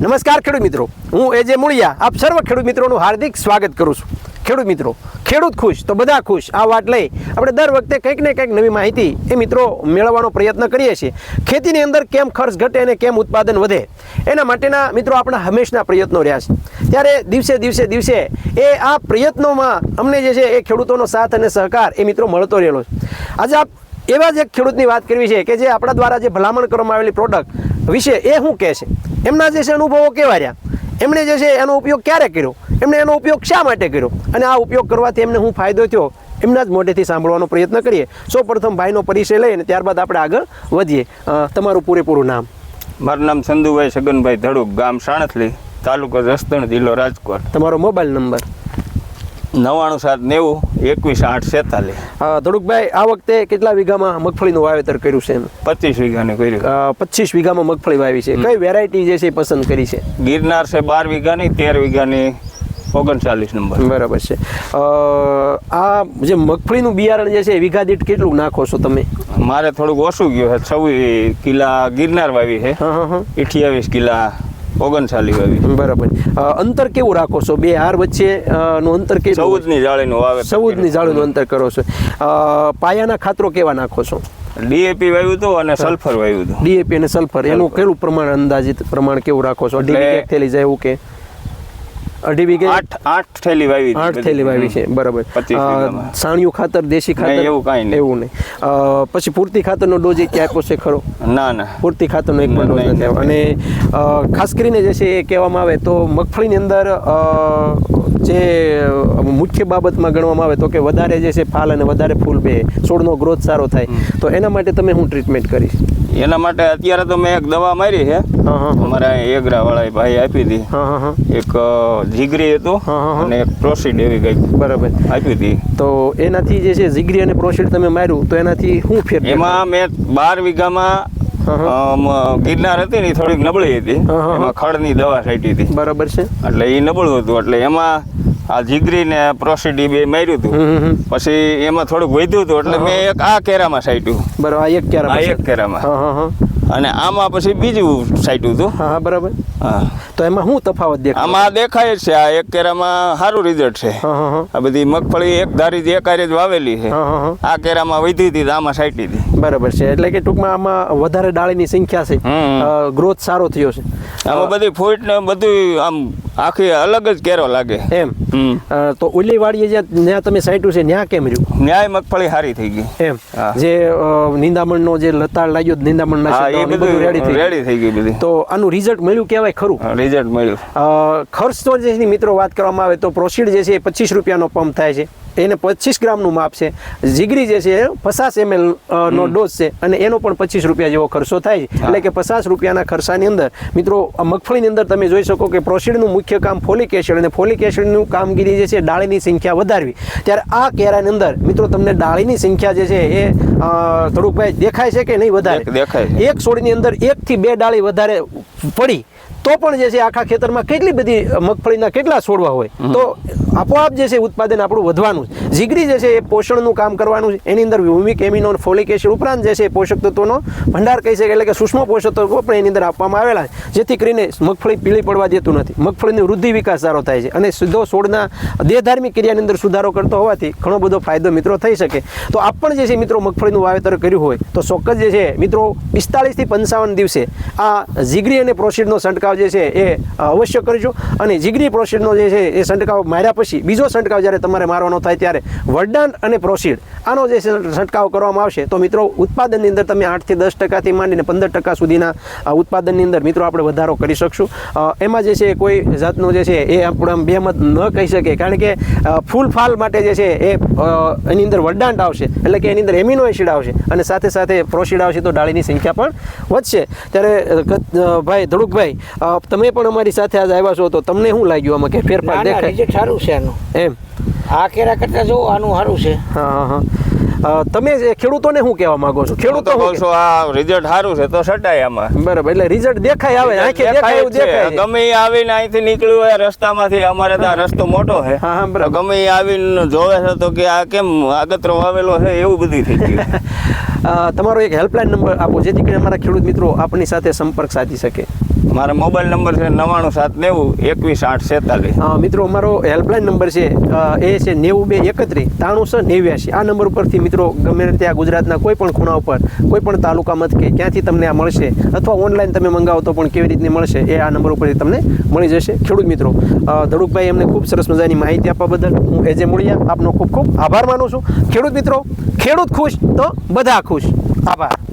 નમસ્કાર ખેડૂત મિત્રો. હું એજે મૂળિયા, આપ સર્વ ખેડૂત મિત્રોનું હાર્દિક સ્વાગત કરું છું. ખેડૂત મિત્રો, ખેડૂત ખુશ તો બધા ખુશ. આ વાત લઈ આપણે દર વખતે કંઈક ને કંઈક નવી માહિતી એ મિત્રો મેળવવાનો પ્રયત્ન કરીએ છીએ. ખેતીની અંદર કેમ ખર્ચ ઘટે અને કેમ ઉત્પાદન વધે, એના માટેના મિત્રો આપણા હંમેશના પ્રયત્નો રહ્યા છે. ત્યારે દિવસે દિવસે દિવસે એ આ પ્રયત્નોમાં અમને જે છે એ ખેડૂતોનો સાથ અને સહકાર એ મિત્રો મળતો રહેલો છે. આજે આપ એવા જ એક ખેડૂતની વાત કરવી છે કે જે આપણા દ્વારા જે ભલામણ કરવામાં આવેલી પ્રોડક્ટ વિશે એ શું કહે છે? એમના જે છે અનુભવો કેવા રહ્યા? એમણે જે છે એનો ઉપયોગ ક્યારે કર્યો? એમણે એનો ઉપયોગ શા માટે કર્યો? અને આ ઉપયોગ કરવાથી એમને શું ફાયદો થયો? એમના જ મોઢેથી સાંભળવાનો પ્રયત્ન કરીએ. સૌ પ્રથમ ભાઈનો પરિચય લઈ અને ત્યારબાદ આપણે આગળ વધીએ. તમારું પૂરેપૂરું નામ? મારું નામ સંધુભાઈ છગનભાઈ ધડુક ગામ સાણથલી તાલુકો જસદણ જિલ્લો રાજકોટ. તમારો મોબાઈલ નંબર? નવ્વાણું સાત નેવું એકવીસ આઠ છેતાલીસ. ધડુકભાઈ આ વખતે કેટલા વીઘામાં મગફળીનું વાવેતર કર્યું છે પચીસ વીઘાની કર્યું. પચીસ વીઘામાં મગફળી વાવી છે. કઈ વેરાયટી જે છે એ પસંદ કરી છે? ગિરનાર છે બાર વીઘાની તેર વીઘાની ઓગણચાલીસ નંબર. બરાબર છે. આ જે મગફળીનું બિયારણ જે છે એ વીઘા દીઠ કેટલું નાખો છો તમે? મારે થોડુંક ઓછું ગયું છે. છવ્વીસ કિલા ગિરનાર વાવી છે. અઠ્યાવીસ કિલા ઓગણચાલીસ વાવી બરાબર. અંતર કેવું રાખો છો? બે હાર વચ્ચે નું અંતર કેવું ચૌદની જાળીનું વાવે ચૌદની જાળીનું અંતર કરો છો. પાયાના ખાતરો કેવા નાખો છો? ડીએપી વાવ્યું હતું અને સલ્ફર વાવ્યું હતું. ડીએપી અને સલ્ફર. એનું કેવું પ્રમાણ અંદાજિત પ્રમાણ કેવું રાખો છો? અઢી થેલી જાય એવું કે? અઢી વીઘે? આઠ આઠ થેલી વાવી આઠ થેલી વાવી છે બરાબર. સાણિયું ખાતર દેશી ખાતર? એવું કાંઈ નહીં. એવું નહીં. પછી પૂરતી ખાતરનો ડોઝ એક આપ્યો છે ખરો? ના ના. પૂરતી ખાતરનો એક પણ ડોઝ નથી. અને ખાસ કરીને જે છે એ કહેવામાં આવે તો મગફળીની અંદર જે મુખ્ય બાબતમાં ગણવામાં આવે તો કે વધારે જે છે ફાલ અને વધારે ફૂલ બે છોડનો ગ્રોથ સારો થાય. તો એના માટે તમે હું ટ્રીટમેન્ટ કરીશ? એના માટે અત્યારે તો મેં એક દવા મારી છે. અમારા એગરા વાળા ભાઈ આપી હતી. એક જીગરી હતું. અને એક પ્રોસીડ એવી કંઈક બરાબર. આપી હતી. તો એનાથી જે છે જીગરી અને પ્રોસીડ તમે માર્યું તો એનાથી શું ફેર એમાં મેં બાર વીઘામાં ગિરનાર હતી ને થોડીક નબળી હતી. એમાં ખડની દવા છાંટી હતી. બરાબર છે. એટલે એ નબળું હતું. એટલે એમાં આ જીગરી ને પ્રોસીડ બે માર્યું હતું. પછી એમાં થોડુંક વધ્યું હતું એટલે મેં એક આ કેરામાં સાઈટ્યું. બરાબર આ એક કેરામાં આ એક કેરામાં. અને આમાં પછી બીજું સાઈટ્યું હતું. હા બરાબર. હા. તો એમાં શું તફાવત દેખાય? આમાં દેખાય છે આ એક કેરામાં સારું રિઝલ્ટ છે. આ બધી મગફળી એક ધારી જે એક હારે જ વાવેલી છે. આ કેરામાં વધી હતી આમાં સાઈટી હતી. બરાબર છે એટલે કે ટૂંકમાં આમાં વધારે ડાળીની સંખ્યા છે. ગ્રોથ સારો થયો છે. આમાં બધી ફૂટ ને બધું આમ આખી અલગ જ કેરો લાગે. એમ. તો ઓલી વાડીએ જ્યાં તમે સાઈટું છે ત્યાં કેમ રહ્યું? ન્યાય મગફળી સારી થઈ ગઈ. એમ. જે નિંદામણનો જે લતાળ લાગ્યો નિંદામણ હા એ બધું રેડી થઈ રેડી થઈ ગઈ બધી. તો આનું રિઝલ્ટ મળ્યું કહેવાય ખરું? રિઝલ્ટ મળ્યું. ખર્ચનો જે છે મિત્રો વાત કરવામાં આવે તો પ્રોસીડ જે છે એ પચીસ રૂપિયાનો પંપ થાય છે. એને પચીસ ગ્રામનું માપ છે. જીગરી જે છે પચાસ એમએલ નો ડોઝ છે અને એનો પણ પચીસ રૂપિયા જેવો ખર્ચો થાય છે. એટલે કે પચાસ રૂપિયાના ખર્ચાની અંદર મિત્રો મગફળીની અંદર તમે જોઈ શકો કે પ્રોસીડનું મુખ્ય કામ ફોલિક એસિડ અને ફોલિક એસિડનું કામગીરી જે છે ડાળીની સંખ્યા વધારવી. ત્યારે આ કેરાની અંદર મિત્રો તમને ડાળીની સંખ્યા જે છે એ થોડુંક ભાઈ દેખાય છે કે નહીં વધારે? દેખાય એક છોડની અંદર એક થી બે ડાળી વધારે પડી તો પણ જે છે આખા ખેતરમાં કેટલી બધી મગફળીના કેટલા છોડવા હોય તો આપોઆપ જે છે ઉત્પાદન આપણું વધવાનું જીગરી જે છે એ પોષણનું કામ કરવાનું છે. એની અંદર વ્યુમિક એમિનો અને ફોલિક એસિડ ઉપરાંત જે છે પોષક તત્વોનો ભંડાર કહી શકે એટલે કે સૂક્ષ્મ પોષક તત્વો પણ એની અંદર આપવામાં આવેલા છે. જેથી કરીને મગફળી પીળી પડવા દેતું નથી. મગફળીની વૃદ્ધિ વિકાસ સારો થાય છે અને સીધો છોડના દેહધાર્મિક ક્રિયાની અંદર સુધારો કરતો હોવાથી ઘણો બધો ફાયદો મિત્રો થઈ શકે. તો આપ પણ જે છે મિત્રો મગફળીનું વાવેતર કર્યું હોય તો ચોક્કસ જે છે મિત્રો પિસ્તાળીસથી પંચાવન દિવસે આ જીગરી અને પ્રોસીડનો છંટકાવ જે છે એ અવશ્ય કરજો. અને જીગરી પ્રોસીડનો જે છે એ છંટકાવ માર્યા પછી બીજો છંટકાવ જ્યારે તમારે મારવાનો થાય ત્યારે વરદાન અને પ્રોસીડ આનો જે સંટકાવ છંટકાવ કરવામાં આવશે. તો મિત્રો, ઉત્પાદનની અંદર તમે આઠથી દસ ટકાથી માંડીને પંદર ટકા સુધીના ઉત્પાદનની અંદર મિત્રો આપણે વધારો કરી શકશું. એમાં જે છે કોઈ જાતનું જે છે એ આપણે આમ બેમત ન કહી શકીએ. કારણ કે ફૂલ ફાલ માટે જે છે એ એની અંદર વરદાંત આવશે. એટલે કે એની અંદર એમિનો એસિડ આવશે. અને સાથે સાથે પ્રોસીડ આવશે તો ડાળીની સંખ્યા પણ વધશે. ત્યારે ભાઈ, ધડુકભાઈ તમે પણ અમારી સાથે આજ આવ્યા છો તો તમને શું લાગ્યું આમાં કે ફેરફાર દેખાય? રિઝલ્ટ સારું છે આનું. એમ. આ કેરા કરતા જો આનું સારું છે. હા હા. હા તમે જે ખેડૂતોને શું કહેવા માંગો છો? ખેડૂતો કહું આ રિઝલ્ટ સારું છે તો સટાય આમાં. બરાબર એટલે રિઝલ્ટ દેખાય આવે આંખે દેખાય દેખાય એવું છે. દેખાય. ગમે એ આવીને અહીંથી નીકળ્યું હોય રસ્તામાંથી અમારે તો રસ્તો મોટો છે. હા, હા, બરાબર. ગમે એ આવીને જોવે છે તો કે આ કેમ આગતરો વાવેલો છે એવું બધું થઈ ગયું. તમારો એક હેલ્પલાઇન નંબર આપો જેથી કરીને અમારા ખેડૂત મિત્રો આપની સાથે સંપર્ક સાધી શકે. મારો મોબાઈલ નંબર છે નવ્વાણું સાત નેવું એકવીસ આઠ છેતાલીસ મિત્રો, અમારો હેલ્પલાઇન નંબર છે એ છે નેવું બે એકત્રીસ, ત્રાણું સો નેવ્યાસી આ નંબર ઉપરથી, મિત્રો, ગમે ત્યાં ગુજરાતના કોઈ પણ ખૂણા ઉપર, કોઈ પણ તાલુકા મથકે ક્યાંથી તમને આ મળશે, અથવા ઓનલાઈન તમે મંગાવો તો પણ કેવી રીતની મળશે, એ આ નંબર ઉપરથી તમને મળી જશે. ખેડૂત મિત્રો ધડુકભાઈ એમને ખૂબ સરસ મજાની માહિતી આપવા બદલ હું એજે મૂળિયા આપનો ખૂબ ખૂબ આભાર માનું છું. ખેડૂત મિત્રો, ખેડૂત ખુશ તો બધા ખુશ. આભાર.